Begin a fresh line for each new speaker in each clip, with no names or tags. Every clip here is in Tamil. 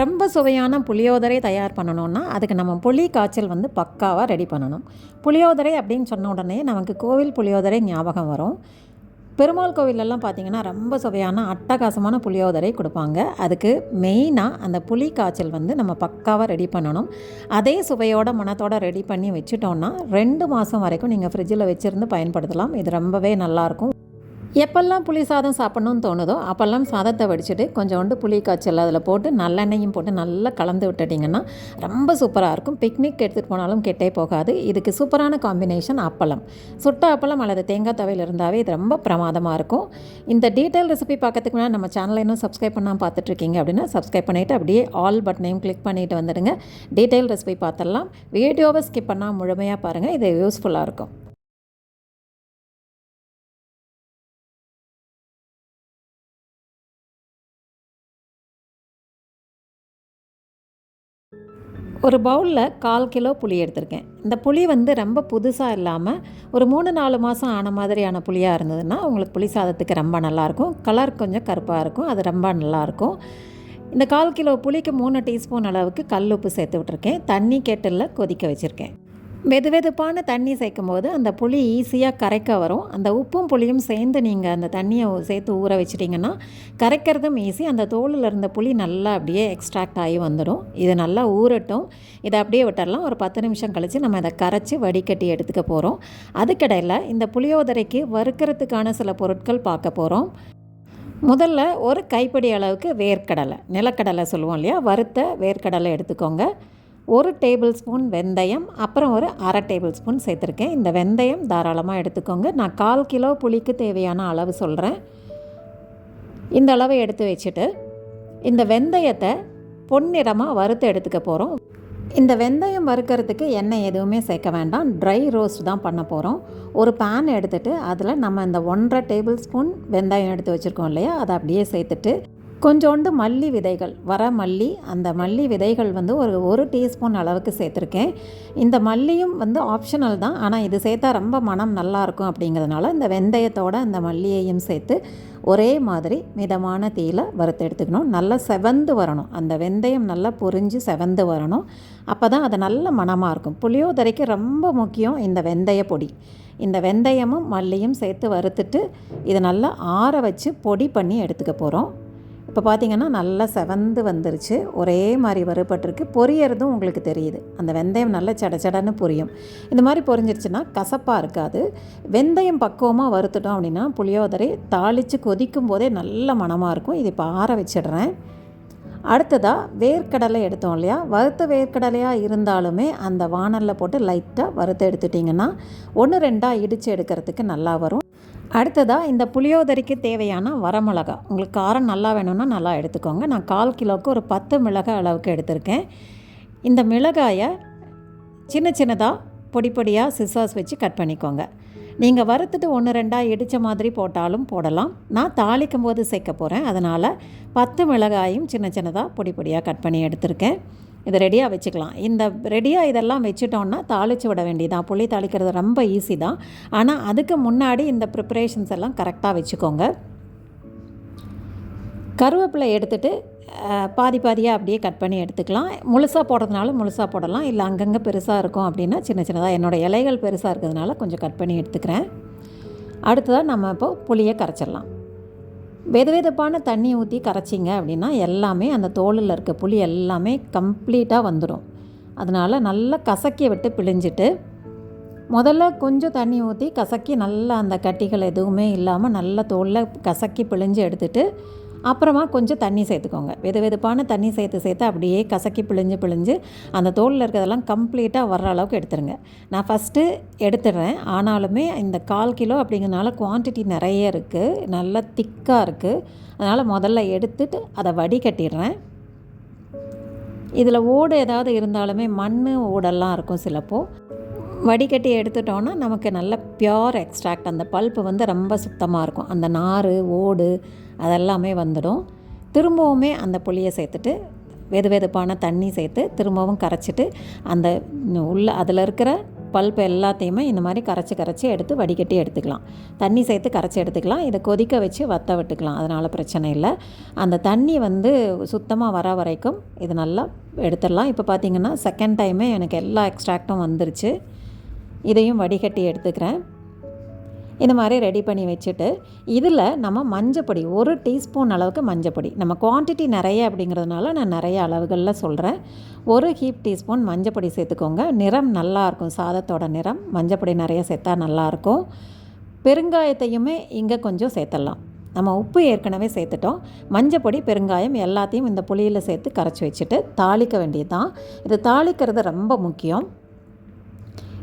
ரொம்ப சுவையான புளியோதரை தயார் பண்ணணுன்னா அதுக்கு நம்ம புளி காய்ச்சல் வந்து பக்காவாக ரெடி பண்ணணும். புளியோதரை அப்படின்னு சொன்ன உடனே நமக்கு கோவில் புளியோதரை ஞாபகம் வரும். பெருமாள் கோவிலெல்லாம் பார்த்தீங்கன்னா ரொம்ப சுவையான அட்டகாசமான புளியோதரை கொடுப்பாங்க. அதுக்கு மெயினாக அந்த புளி காய்ச்சல் வந்து நம்ம பக்காவாக ரெடி பண்ணணும். அதே சுவையோட மனத்தோட ரெடி பண்ணி வச்சுட்டோன்னா ரெண்டு மாதம் வரைக்கும் நீங்கள் ஃப்ரிட்ஜில் வச்சுருந்து பயன்படுத்தலாம். இது ரொம்பவே நல்லாயிருக்கும் எப்பெல்லாம் புளி சாதம் சாப்பிட்ணுன்னு தோணுதோ அப்போல்லாம் சாதத்தை வடிச்சிட்டு கொஞ்சோண்டு புளி காய்ச்சல் அதில் போட்டு நல்லெண்ணெயும் போட்டு நல்லா கலந்து விட்டுட்டிங்கன்னா ரொம்ப சூப்பராக இருக்கும். பிக்னிக் எடுத்துகிட்டு போனாலும் கெட்டே போகாது. இதுக்கு சூப்பரான காம்பினேஷன் அப்பளம். சுட்ட அப்பளம் அல்லது தேங்காய் துவையில் இருந்தாவே இது ரொம்ப பிரமாதமாக இருக்கும். இந்த டீட்டெயில் ரெசிபி பார்க்கறதுக்கு முன்னாடி நம்ம சேனலை இன்னும் சப்ஸ்கிரைப் பண்ணால் பார்த்துட்ருக்கீங்க அப்படின்னா சப்ஸ்கிரைப் பண்ணிவிட்டு அப்படியே ஆல் பட்டனையும் கிளிக் பண்ணிவிட்டு வந்துடுங்க. டீட்டெயில் ரெசிபி பார்த்துடலாம். வீடியோவை ஸ்கிப் பண்ணால் முழுமையாக பாருங்கள் இது யூஸ்ஃபுல்லாக இருக்கும். ஒரு பவுலில் கால் கிலோ புளி எடுத்திருக்கேன். இந்த புளி வந்து ரொம்ப புதுசாக இல்லாமல் ஒரு மூணு நாலு மாதம் ஆன மாதிரியான புளியாக இருந்ததுன்னா உங்களுக்கு புளி சாதத்துக்கு ரொம்ப நல்லாயிருக்கும் கலர் கொஞ்சம் கருப்பாக இருக்கும். அது ரொம்ப நல்லாயிருக்கும் இந்த கால் கிலோ புளிக்கு மூணு டீஸ்பூன் அளவுக்கு கல் உப்பு சேர்த்து விட்ருக்கேன் தண்ணி கேட்டலில் கொதிக்க வச்சுருக்கேன். வெது வெதுப்பான தண்ணி சேர்க்கும் போது அந்த புளி ஈஸியாக கரைக்க வரும். அந்த உப்பும் புளியும் சேர்ந்து நீங்கள் அந்த தண்ணியை சேர்த்து ஊற வச்சிட்டிங்கன்னா கரைக்கிறதும் ஈஸி அந்த தோலில் இருந்த புளி நல்லா அப்படியே எக்ஸ்ட்ராக்ட் ஆகி வந்துடும். இது நல்லா ஊறட்டும். இதை அப்படியே விட்டுடலாம் ஒரு பத்து நிமிஷம் கழித்து நம்ம இதை கரைச்சி வடிகட்டி எடுத்துக்க போகிறோம் அதுக்கிடையில் இந்த புளியோதரைக்கு வறுக்கிறதுக்கான சில பொருட்கள் பார்க்க போகிறோம் முதல்ல ஒரு கைப்பிடி அளவுக்கு வேர்க்கடலை நிலக்கடலை சொல்லுவோம் இல்லையா? வறுத்த வேர்க்கடலை எடுத்துக்கோங்க. ஒரு டேபிள் ஸ்பூன் வெந்தயம் அப்புறம் ஒரு அரை டேபிள் ஸ்பூன் சேர்த்துருக்கேன். இந்த வெந்தயம் தாராளமாக எடுத்துக்கோங்க. நான் கால் கிலோ புளிக்கு தேவையான அளவு சொல்கிறேன் இந்த அளவை எடுத்து வச்சுட்டு இந்த வெந்தயத்தை பொன்னிறமாக வறுத்து எடுத்துக்க போகிறோம் இந்த வெந்தயம் வறுக்கிறதுக்கு எண்ணெய் எதுவுமே சேர்க்க வேண்டாம். ட்ரை ரோஸ்ட் தான் பண்ண போகிறோம் ஒரு பேன் எடுத்துகிட்டு அதில் நம்ம இந்த ஒன்றரை டேபிள் ஸ்பூன் வெந்தயம் எடுத்து வச்சுருக்கோம் இல்லையா? அதை அப்படியே சேர்த்துட்டு கொஞ்சோண்டு மல்லி விதைகள். வர மல்லி அந்த மல்லி விதைகள் வந்து ஒரு ஒரு டீஸ்பூன் அளவுக்கு சேர்த்துருக்கேன். இந்த மல்லியும் வந்து ஆப்ஷனல் தான். ஆனால் இது சேர்த்தா ரொம்ப மனம் நல்லாயிருக்கும் அப்படிங்கிறதுனால இந்த வெந்தயத்தோட அந்த மல்லியையும் சேர்த்து ஒரே மாதிரி மிதமான தீயில் வறுத்து எடுத்துக்கணும். நல்லா செவந்து வரணும். அந்த வெந்தயம் நல்லா பொரிஞ்சு செவந்து வரணும். அப்போ தான் அது நல்ல மணமாக இருக்கும். புளியோதரைக்கு ரொம்ப முக்கியம் இந்த வெந்தய பொடி. இந்த வெந்தயமும் மல்லியும் சேர்த்து வறுத்துட்டு இதை நல்லா ஆற வச்சு பொடி பண்ணி எடுத்துக்க போகிறோம் இப்போ பார்த்தீங்கன்னா நல்லா செவந்து வந்துருச்சு. ஒரே மாதிரி வறுபட்டிருக்கு. பொரியறதும் உங்களுக்கு தெரியுது. அந்த வெந்தயம் நல்லா சட பொரியும். இந்த மாதிரி பொரிஞ்சிருச்சுன்னா கசப்பாக இருக்காது. வெந்தயம் பக்குவமாக வறுத்துட்டோம் அப்படின்னா புளியோதரை தாளித்து கொதிக்கும் போதே நல்ல மணமாக இருக்கும். இது இப்போ ஆற வச்சிடுறேன். அடுத்ததாக வேர்க்கடலை எடுத்தோம் இல்லையா? வறுத்த வேர்க்கடலையாக இருந்தாலுமே அந்த வானலில் போட்டு லைட்டாக வறுத்து எடுத்துட்டிங்கன்னா ஒன்று ரெண்டாக இடித்து எடுக்கிறதுக்கு நல்லா வரும். அடுத்ததாக இந்த புளியோதரைக்கு தேவையான வரமிளகா. உங்களுக்கு காரம் நல்லா வேணும்னா நல்லா எடுத்துக்கோங்க. நான் கால் கிலோவுக்கு ஒரு பத்து மிளகாய் அளவுக்கு எடுத்திருக்கேன். இந்த மிளகாயை சின்ன சின்னதாக பொடி பொடியாக சிசாஸ் வச்சு கட் பண்ணிக்கோங்க. நீங்கள் வறுத்துட்டு ஒன்று ரெண்டாக இடித்த மாதிரி போட்டாலும் போடலாம். நான் தாளிக்கும் போது சேர்க்க போகிறேன் அதனால் பத்து மிளகாயும் சின்ன சின்னதாக பொடி பொடியாக கட் பண்ணி எடுத்திருக்கேன். இதை ரெடியாக வச்சுக்கலாம். இந்த ரெடியாக இதெல்லாம் வச்சுட்டோன்னா தாளித்து விட வேண்டியதான் புளி தாளிக்கிறது ரொம்ப ஈஸி தான். ஆனால் அதுக்கு முன்னாடி இந்த ப்ரிப்பரேஷன்ஸ் எல்லாம் கரெக்டாக வச்சுக்கோங்க. கருவேப்பிலை எடுத்துகிட்டு பாதி பாதியாக அப்படியே கட் பண்ணி எடுத்துக்கலாம். முழுசாக போடுறதுனால முழுசாக போடலாம். இல்லை அங்கங்கே பெருசாக இருக்கும் அப்படின்னா சின்ன சின்னதாக என்னோடய இலைகள் பெருசாக இருக்கிறதுனால கொஞ்சம் கட் பண்ணி எடுத்துக்கிறேன். அடுத்ததாக நம்ம இப்போ புளியை கரைச்சிடலாம். வெது வெதுப்பான தண்ணி ஊற்றி கரைச்சிங்க அப்படின்னா எல்லாமே அந்த தோலில் இருக்க புளி எல்லாமே கம்ப்ளீட்டாக வந்துடும் அதனால் நல்லா கசக்கி விட்டு பிழிஞ்சிட்டு முதல்ல கொஞ்சம் தண்ணி ஊற்றி கசக்கி நல்லா அந்த கட்டிகள் எதுவுமே இல்லாமல் நல்லா தோலில் கசக்கி பிழிஞ்சு எடுத்துகிட்டு அப்புறமா கொஞ்சம் தண்ணி சேர்த்துக்கோங்க. வெது வெதுப்பான தண்ணி சேர்த்து சேர்த்து அப்படியே கசக்கி பிழிஞ்சு பிழிஞ்சு அந்த தோலில் இருக்கிறதெல்லாம் கம்ப்ளீட்டாக வர்ற அளவுக்கு எடுத்துருங்க. நான் ஃபஸ்ட்டு எடுத்துடுறேன். ஆனாலுமே இந்த கால் கிலோ அப்படிங்கிறனால குவான்டிட்டி நிறைய இருக்குது நல்லா திக்காக இருக்குது அதனால் முதல்ல எடுத்துட்டு அதை வடிகட்டிடுறேன். இதில் ஓடு ஏதாவது இருந்தாலுமே மண் ஓடெல்லாம் இருக்கும் சிலப்போ. வடிகட்டி எடுத்துட்டோன்னா நமக்கு நல்ல பியோர் எக்ஸ்ட்ராக்ட் அந்த பல்ப்பு வந்து ரொம்ப சுத்தமாக இருக்கும். அந்த நார் ஓடு அதெல்லாமே வந்துடும். திரும்பவுமே அந்த புளியை சேர்த்துட்டு வெது வெதுப்பான தண்ணி சேர்த்து திரும்பவும் கரைச்சிட்டு அந்த உள்ள அதில் இருக்கிற பல்ப் எல்லாத்தையுமே இந்த மாதிரி கரைச்சி கரைச்சி எடுத்து வடிகட்டி எடுத்துக்கலாம். தண்ணி சேர்த்து கரைச்சி எடுத்துக்கலாம். இதை கொதிக்க வச்சு வத்த விட்டுக்கலாம். அதனால் பிரச்சனை இல்லை. அந்த தண்ணி வந்து சுத்தமாக வர வரைக்கும் இது நல்லா எடுத்துடலாம். இப்போ பார்த்திங்கன்னா செகண்ட் டைமே எனக்கு எல்லா எக்ஸ்ட்ராக்டும் வந்துருச்சு. இதையும் வடிகட்டி எடுத்துக்கிறேன். இந்த மாதிரி ரெடி பண்ணி வச்சுட்டு இதில் நம்ம மஞ்சப்பொடி ஒரு டீஸ்பூன் அளவுக்கு மஞ்சப்பொடி. நம்ம குவான்டிட்டி நிறைய அப்படிங்கிறதுனால நான் நிறைய அளவுகளில் சொல்கிறேன் ஒரு ஹீப் டீஸ்பூன் மஞ்சப்பொடி சேர்த்துக்கோங்க. நிறம் நல்லாயிருக்கும் சாதத்தோட நிறம். மஞ்சப்பொடி நிறைய சேர்த்தா நல்லாயிருக்கும் பெருங்காயத்தையுமே இங்கே கொஞ்சம் சேர்த்துடலாம். நம்ம உப்பு ஏற்கனவே சேர்த்துட்டோம். மஞ்சப்பொடி பெருங்காயம் எல்லாத்தையும் இந்த புளியில் சேர்த்து கரைச்சி வச்சுட்டு தாளிக்க வேண்டியது தான் இது தாளிக்கிறது ரொம்ப முக்கியம்.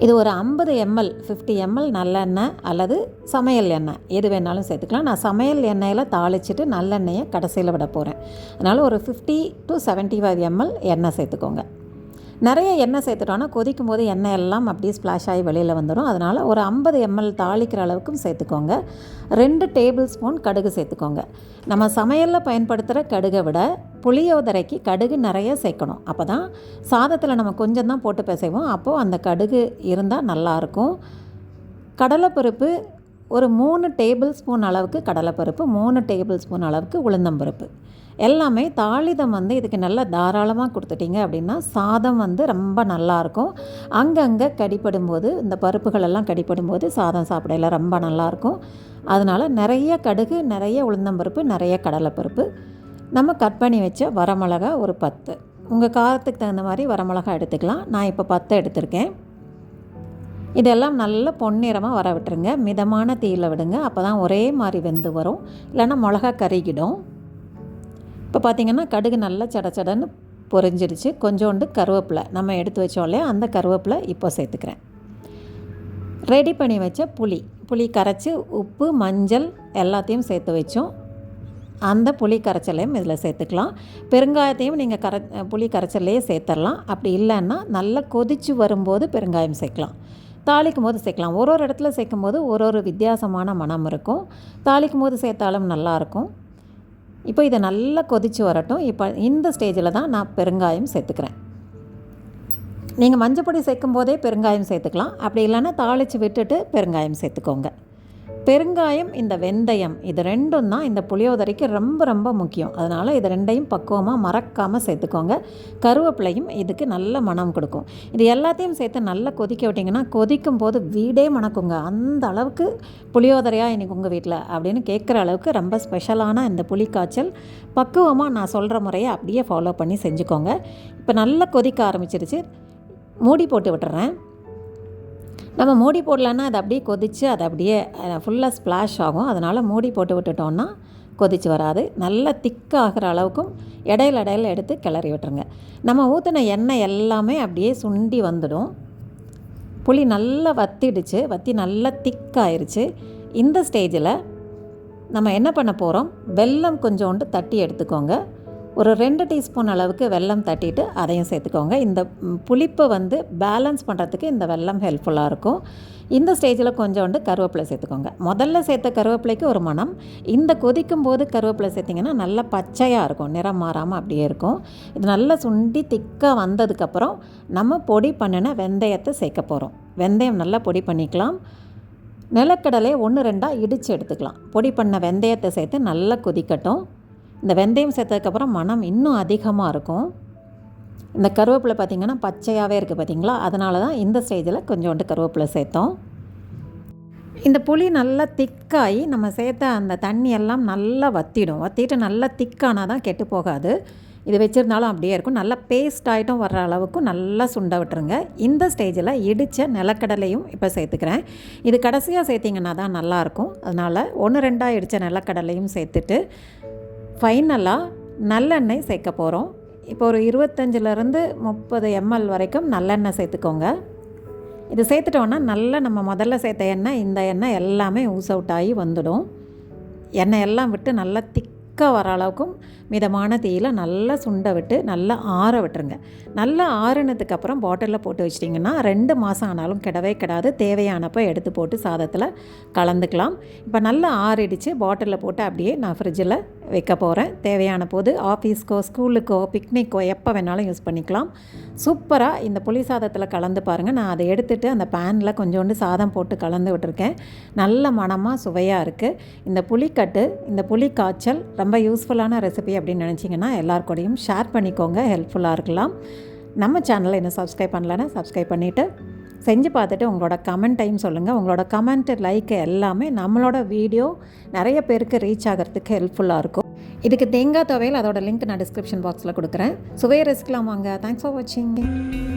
இது ஒரு ஐம்பது எம்எல் ஃபிஃப்டி எம்எல் நல்லெண்ணெய் அல்லது சமையல் எண்ணெய். எது வேணாலும் சேர்த்துக்கலாம். நான் சமையல் எண்ணெயில் தாளிச்சிட்டு நல்லெண்ணெயை கடைசியில் விட போகிறேன் அதனால் ஒரு fifty to seventy five ml எண்ணெய் சேர்த்துக்கோங்க. நிறைய எண்ணெய் சேர்த்துட்டோன்னா கொதிக்கும் போது எண்ணெய் எல்லாம் அப்படியே ஸ்ப்ளாஷ் ஆகி வெளியில் வந்துடும் அதனால் ஒரு ஐம்பது எம்எல் தாளிக்கிற அளவுக்கும் சேர்த்துக்கோங்க. ரெண்டு டேபிள் ஸ்பூன் கடுகு சேர்த்துக்கோங்க. நம்ம சமையலில் பயன்படுத்துகிற கடுகை விட புளியோதரைக்கு கடுகு நிறைய சேர்க்கணும். அப்போ தான் சாதத்தில் நம்ம கொஞ்சம் தான் போட்டு பிசைவோம். அப்போது அந்த கடுகு இருந்தால் நல்லாயிருக்கும். கடலைப்பருப்பு ஒரு மூணு டேபிள் ஸ்பூன் அளவுக்கு கடலைப்பருப்பு மூணு டேபிள் ஸ்பூன் அளவுக்கு உளுந்தம்பருப்பு. எல்லாமே தாளிதம் வந்து இதுக்கு நல்லா தாராளமாக கொடுத்துட்டிங்க அப்படின்னா சாதம் வந்து ரொம்ப நல்லாயிருக்கும். அங்கங்கே கடிப்படும் போது இந்த பருப்புகளெல்லாம் கடிப்படும்போது கடிப்படும் போது சாதம் சாப்பிடையில ரொம்ப நல்லாயிருக்கும். அதனால் நிறைய கடுகு நிறைய உளுந்தம்பருப்பு நிறைய கடலைப்பருப்பு. நம்ம கட் பண்ணி வச்ச வரமிளகா ஒரு பத்து. உங்கள் காரத்துக்கு தகுந்த மாதிரி வரமிளகா எடுத்துக்கலாம். நான் இப்போ பத்து எடுத்திருக்கேன். இதெல்லாம் நல்ல பொன்னிறமாக வர விட்டுருங்க. மிதமான தீயில் விடுங்க. அப்போ தான் ஒரே மாதிரி வெந்து வரும். இல்லைன்னா மிளகா கருகிடும். இப்போ பார்த்திங்கன்னா கடுகு நல்லா சடச்சடன்னு பொரிஞ்சிடுச்சு. கொஞ்சோண்டு கருவேப்பிலை நம்ம எடுத்து வச்சோம் இல்லையா? அந்த கருவேப்பிலை இப்போ சேர்த்துக்கிறேன். ரெடி பண்ணி வச்ச புளி. புளி கரைச்சி உப்பு மஞ்சள் எல்லாத்தையும் சேர்த்து வச்சோம். அந்த புளி கரைச்சலையும் இதில் சேர்த்துக்கலாம். பெருங்காயத்தையும் நீங்கள் கரை புளி கரைச்சல்லையே சேர்த்துடலாம். அப்படி இல்லைன்னா நல்லா கொதித்து வரும்போது பெருங்காயம் சேர்க்கலாம். தாளிக்கும் போது சேர்க்கலாம். ஒரு ஒரு இடத்துல சேர்க்கும் போது ஒரு ஒரு வித்தியாசமான மனம் இருக்கும். தாளிக்கும் போது சேர்த்தாலும் நல்லாயிருக்கும் இப்போ இதை நல்லா கொதித்து வரட்டும். இப்போ இந்த ஸ்டேஜில் தான் நான் பெருங்காயம் சேர்த்துக்கிறேன். நீங்கள் மஞ்சப்பொடி சேர்க்கும் போதே பெருங்காயம் சேர்த்துக்கலாம். அப்படி இல்லைன்னா தாளித்து விட்டுட்டு பெருங்காயம் சேர்த்துக்கோங்க. பெருங்காயம் இந்த வெந்தயம் இது ரெண்டும் தான் இந்த புளியோதரைக்கு ரொம்ப ரொம்ப முக்கியம். அதனால் இது ரெண்டையும் பக்குவமாக மறக்காமல் சேர்த்துக்கோங்க. கருவேப்பிலையும் இதுக்கு நல்ல மனம் கொடுக்கும். இது எல்லாத்தையும் சேர்த்து நல்லா கொதிக்க விட்டிங்கன்னா கொதிக்கும் போது வீடே மணக்குங்க. அந்த அளவுக்கு புளியோதரையாக இன்றைக்கி உங்கள் வீட்டில் அப்படின்னு கேட்குற அளவுக்கு ரொம்ப ஸ்பெஷலான இந்த புளி காய்ச்சல் பக்குவமாக நான் சொல்கிற முறையை அப்படியே ஃபாலோ பண்ணி செஞ்சுக்கோங்க. இப்போ நல்லா கொதிக்க ஆரம்பிச்சிருச்சு. மூடி போட்டு விட்டுறேன். நம்ம மூடி போடலன்னா அது அப்படியே கொதித்து அது அப்படியே ஃபுல்லாக ஸ்ப்ளாஷ் ஆகும். அதனால் மூடி போட்டு விட்டுட்டோன்னா கொதித்து வராது. நல்லா திக்காகிற அளவுக்கும் இடையில இடையில எடுத்து கிளறி விட்டுருங்க. நம்ம ஊற்றின எண்ணெய் எல்லாமே அப்படியே சுண்டி வந்துடும். புளி நல்லா வத்திடுச்சு. வத்தி நல்லா திக்காயிருச்சு இந்த ஸ்டேஜில் நம்ம என்ன பண்ண போகிறோம் வெல்லம் கொஞ்சோண்டு தட்டி எடுத்துக்கோங்க. ஒரு ரெண்டு டீஸ்பூன் அளவுக்கு வெல்லம் தட்டிட்டு அதையும் சேர்த்துக்கோங்க. இந்த புளிப்பை வந்து பேலன்ஸ் பண்ணுறதுக்கு இந்த வெல்லம் ஹெல்ப்ஃபுல்லாக இருக்கும். இந்த ஸ்டேஜில் கொஞ்சோண்டு கருவேப்பிலை சேர்த்துக்கோங்க. முதல்ல சேர்த்த கருவேப்பிலைக்கு ஒரு மனம் இந்த கொதிக்கும் போது கருவேப்பிலை சேர்த்திங்கன்னா நல்லா பச்சையாக இருக்கும். நிறம் மாறாமல் அப்படியே இருக்கும். இது நல்லா சுண்டி திக்காக வந்ததுக்கப்புறம் நம்ம பொடி பண்ணின வெந்தயத்தை சேர்க்க போகிறோம் வெந்தயம் நல்லா பொடி பண்ணிக்கலாம். நிலக்கடலை ஒன்று ரெண்டாக இடித்து எடுத்துக்கலாம். பொடி பண்ண வெந்தயத்தை சேர்த்து நல்லா கொதிக்கட்டும். இந்த வெந்தயம் சேர்த்ததுக்கப்புறம் மனம் இன்னும் அதிகமாக இருக்கும். இந்த கருவேப்பிலை பார்த்திங்கன்னா பச்சையாகவே இருக்குது பார்த்திங்களா அதனால தான் இந்த ஸ்டேஜில் கொஞ்சோண்டு கருவேப்பிலை சேர்த்தோம். இந்த புளி நல்லா திக்காகி நம்ம சேர்த்த அந்த தண்ணி எல்லாம் நல்லா வத்திடும். வத்திட்டு நல்லா திக்கானால் தான் கெட்டு போகாது. இது வச்சுருந்தாலும் அப்படியே இருக்கும். நல்லா பேஸ்ட் ஆகிட்டும் வர்ற அளவுக்கு நல்லா சுண்ட விட்டுருங்க. இந்த ஸ்டேஜில் இடித்த நிலக்கடலையும் இப்போ சேர்த்துக்கிறேன். இது கடைசியாக சேர்த்திங்கன்னா தான் நல்லாயிருக்கும் அதனால் ஒன்று ரெண்டாக இடித்த நிலக்கடலையும் சேர்த்துட்டு ஃபைனலாக நல்லெண்ணெய் சேர்க்க போகிறோம் இப்போ ஒரு இருபத்தஞ்சிலேருந்து முப்பது எம்எல் வரைக்கும் நல்லெண்ணெய் சேர்த்துக்கோங்க. இது சேர்த்துட்டோன்னா நல்லா நம்ம முதல்ல சேர்த்த எண்ணெய் இந்த எண்ணெய் எல்லாமே ஊஸ் அவுட் ஆகி வந்துடும். எண்ணெய் எல்லாம் விட்டு நல்லா திக்காக வர அளவுக்கும் மிதமான தீயில் நல்லா சுண்டை விட்டு நல்லா ஆற விட்டுருங்க. நல்லா ஆறுனதுக்கப்புறம் பாட்டிலில் போட்டு வச்சிட்டிங்கன்னா ரெண்டு மாதம் ஆனாலும் கிடவே கிடாது. தேவையானப்போ எடுத்து போட்டு சாதத்தில் கலந்துக்கலாம். இப்போ நல்லா ஆறிடுச்சு. பாட்டிலில் போட்டு அப்படியே நான் ஃப்ரிட்ஜில் வைக்க போகிறேன் தேவையான போது ஆஃபீஸ்க்கோ ஸ்கூலுக்கோ பிக்னிக்கோ எப்போ வேணாலும் யூஸ் பண்ணிக்கலாம். சூப்பராக இந்த புளி சாதத்தில் கலந்து பாருங்கள் நான் அதை எடுத்துகிட்டு அந்த பேனில் கொஞ்சோண்டு சாதம் போட்டு கலந்து விட்டுருக்கேன். நல்ல மனமாக சுவையாக இருக்குது இந்த புளிக்கட்டு இந்த புளி காய்ச்சல் ரொம்ப யூஸ்ஃபுல்லான ரெசிபி அப்படின்னு நினச்சிங்கன்னா எல்லாருக்கூடையும் ஷேர் பண்ணிக்கோங்க. ஹெல்ப்ஃபுல்லாக இருக்கலாம். நம்ம சேனலை இன்னும் சப்ஸ்கிரைப் பண்ணலன்னா சப்ஸ்கிரைப் பண்ணிவிட்டு செஞ்சு பார்த்துட்டு உங்களோட கமெண்ட்டையும் சொல்லுங்கள் உங்களோட கமெண்ட் லைக் எல்லாமே நம்மளோட வீடியோ நிறைய பேருக்கு ரீச் ஆகிறதுக்கு ஹெல்ப்ஃபுல்லாக இருக்கும். இதுக்கு தேங்காய் துவையல் அதோட லிங்க் நான் டிஸ்கிரிப்ஷன் பாக்ஸில் கொடுக்குறேன். சுவையை ரசிக்கலாம் வாங்க. தேங்க்ஸ் ஃபார் வாட்சிங்